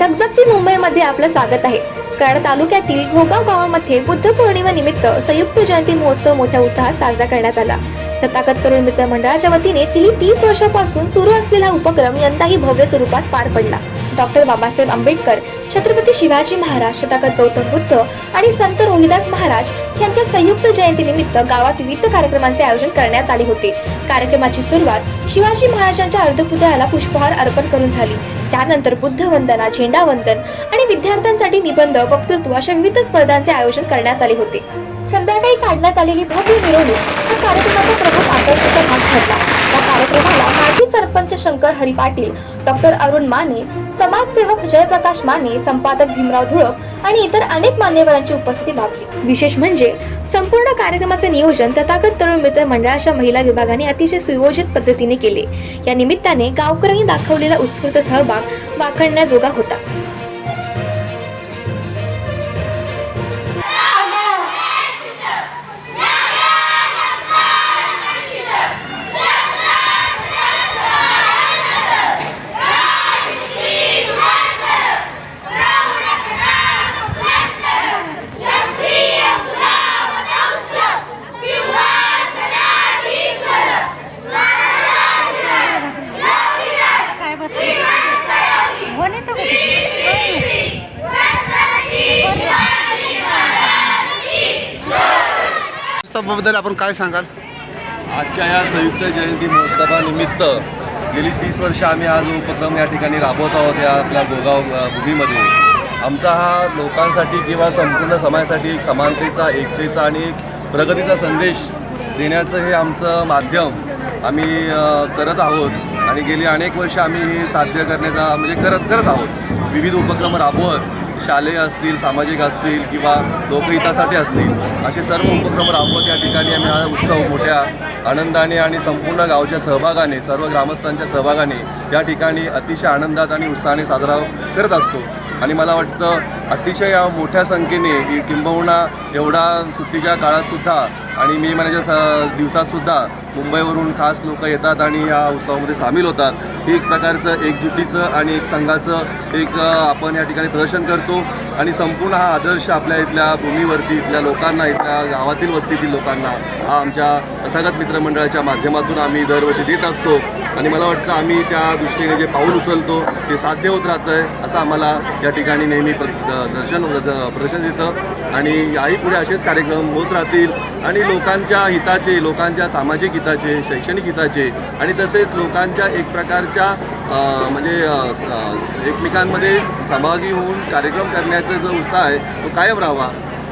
धगधगती मुंबईमध्ये आपलं स्वागत आहे. कराड तालुक्यातील घोगाव गावामध्ये बुद्ध पौर्णिमा निमित्त संयुक्त जयंती महोत्सव मोठ्या उत्साहात साजरा करण्यात आला. तथागत तरुण मित्र मंडळाच्या वतीने गेली तीस वर्षापासून सुरू असलेला उपक्रम यंदाही भव्य स्वरूपात पार पडला. डॉक्टर बाबासाहेब आंबेडकर छत्रपती शिवाजी महाराज शताकत गौतम बुद्ध आणि संत रोहिदास महाराज यांच्या संयुक्त जयंतीनिमित्त गावात विविध कार्यक्रमांचे आयोजन करण्यात आले होते. कार्यक्रमाची सुरुवात शिवाजी महाराजांच्या अर्धपुतळ्याला पुष्पहार अर्पण करून झाली. त्यानंतर बुद्ध वंदना झेंडा वंदन आणि विद्यार्थ्यांसाठी निबंध वक्तृत्व अशा विविध स्पर्धांचे आयोजन करण्यात आले होते. संध्याकाळी काढण्यात आलेली भव्य मिरवणूक कार्यक्रमाचा प्रमुख आकर्षणाचा भाग ठरला. या कार्यक्रमाला माजी सरपंच शंकर हरी पाटील डॉक्टर अरुण माने समाजसेवक जयप्रकाश माने संपादक भीमराव धुळप आणि इतर अनेक मान्यवरांची उपस्थिती लाभली. विशेष म्हणजे संपूर्ण कार्यक्रमाचे नियोजन तथागत तरुण मित्र मंडळाच्या महिला विभागाने अतिशय सुयोजित पद्धतीने केले. या निमित्ताने गावकऱ्यांनी दाखवलेला उत्स्फूर्त सहभाग वाखणण्याजोगा होता. कोणबद्दल आपण काय सांगाल? आजच्या या संयुक्त जयंती महोत्सवानिमित्त गेली तीस वर्ष आम्ही हा जो उपक्रम या ठिकाणी राबवत आहोत या आपल्या गोगाव भूमीमध्ये. आमचा हा लोकांसाठी किंवा संपूर्ण समाजासाठी एक समानतेचा एकतेचा आणि एक प्रगतीचा संदेश देण्याचं हे आमचं माध्यम आम्ही करत आहोत. आणि गेली अनेक वर्ष आम्ही हे साध्य करण्याचा म्हणजे करत करत आहोत. विविध उपक्रम राबवत शालेय असतील सामाजिक असतील किंवा लोकहितासाठी असतील असे सर्व उपक्रम राबवत या ठिकाणी आम्ही हा उत्सव मोठ्या आनंदाने आणि संपूर्ण गावच्या सहभागाने सर्व ग्रामस्थांच्या सहभागाने या ठिकाणी अतिशय आनंदात आणि उत्साहाने साजरा करत असतो. आणि मला वाटतं अतिशय या मोठ्या संख्येने की किंबहुना एवढा सुट्टीच्या काळातसुद्धा आणि मे महिन्याच्या स दिवसातसुद्धा मुंबईवरून खास लोक येतात आणि या उत्सवामध्ये सामील होतात. हे एक प्रकारचं एकजुटीचं आणि एक संघाचं एक आपण या ठिकाणी प्रदर्शन करतो. आणि संपूर्ण हा आदर्श आपल्या इथल्या भूमीवरती इथल्या लोकांना इथल्या गावातील वस्तीतील लोकांना हा आमच्या तथागत मित्रमंडळाच्या माध्यमातून आम्ही दरवर्षी देत असतो. आणि मला वाटतं आम्ही त्या दृष्टीने जे पाऊल उचलतो ते साध्य होत राहतं आहे असं आम्हाला या ठिकाणी नेहमी दर्शन प्रदर्शन देतं. आणि याही पुढे असेच कार्यक्रम होत राहतील. आणि लोकांच्या हिताचे लोकांच्या सामाजिक हिताचे शैक्षणिक हिताचे आणि तसेच लोकांच्या एक प्रकारच्या म्हणजे स- एकमेकांमध्ये सहभागी होऊन कार्यक्रम करण्याचा जो उत्साह आहे तो कायम राहावा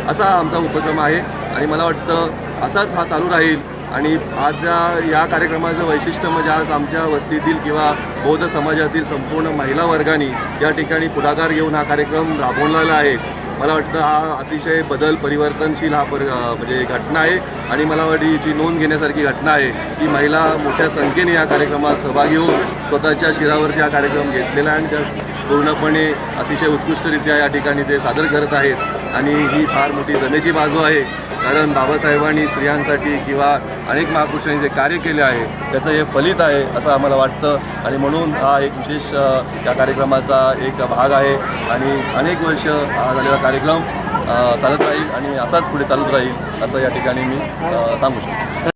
असा हा आमचा उपक्रम आहे. आणि मला वाटतं असाच हा चालू राहील. आणि आज या- या कार्यक्रमाचं वैशिष्ट्य म्हणजे आज आमच्या वस्तीतील किंवा बौद्ध समाजातील संपूर्ण महिला वर्गाने या ठिकाणी पुढाकार घेऊन हा कार्यक्रम राबवलेला आहे. मला वाटतं हा अतिशय बदल परिवर्तनशील हा पर म्हणजे घटना आहे. आणि मला वाटते याची नोंद घेण्यासारखी घटना आहे की महिला मोठ्या संख्येने या कार्यक्रमात सहभागी होऊन स्वतःच्या शिरावरती हा कार्यक्रम घेतलेला आहे आणि त्या पूर्णपणे अतिशय उत्कृष्टरित्या या ठिकाणी ते सादर करत आहेत. आणि ही फार मोठी जमेची बाजू आहे. कारण बाबासाहेबांनी स्त्रियांसाठी किंवा अनेक महापुरुषांनी जे कार्य केले आहे त्याचं हे फलित आहे असं आम्हाला वाटतं. आणि म्हणून हा एक विशेष या कार्यक्रमाचा एक भाग आहे. आणि अनेक वर्ष हा झालेला कार्यक्रम चालत राहील आणि असाच पुढे चालत राहील असं या ठिकाणी मी सांगू शकतो.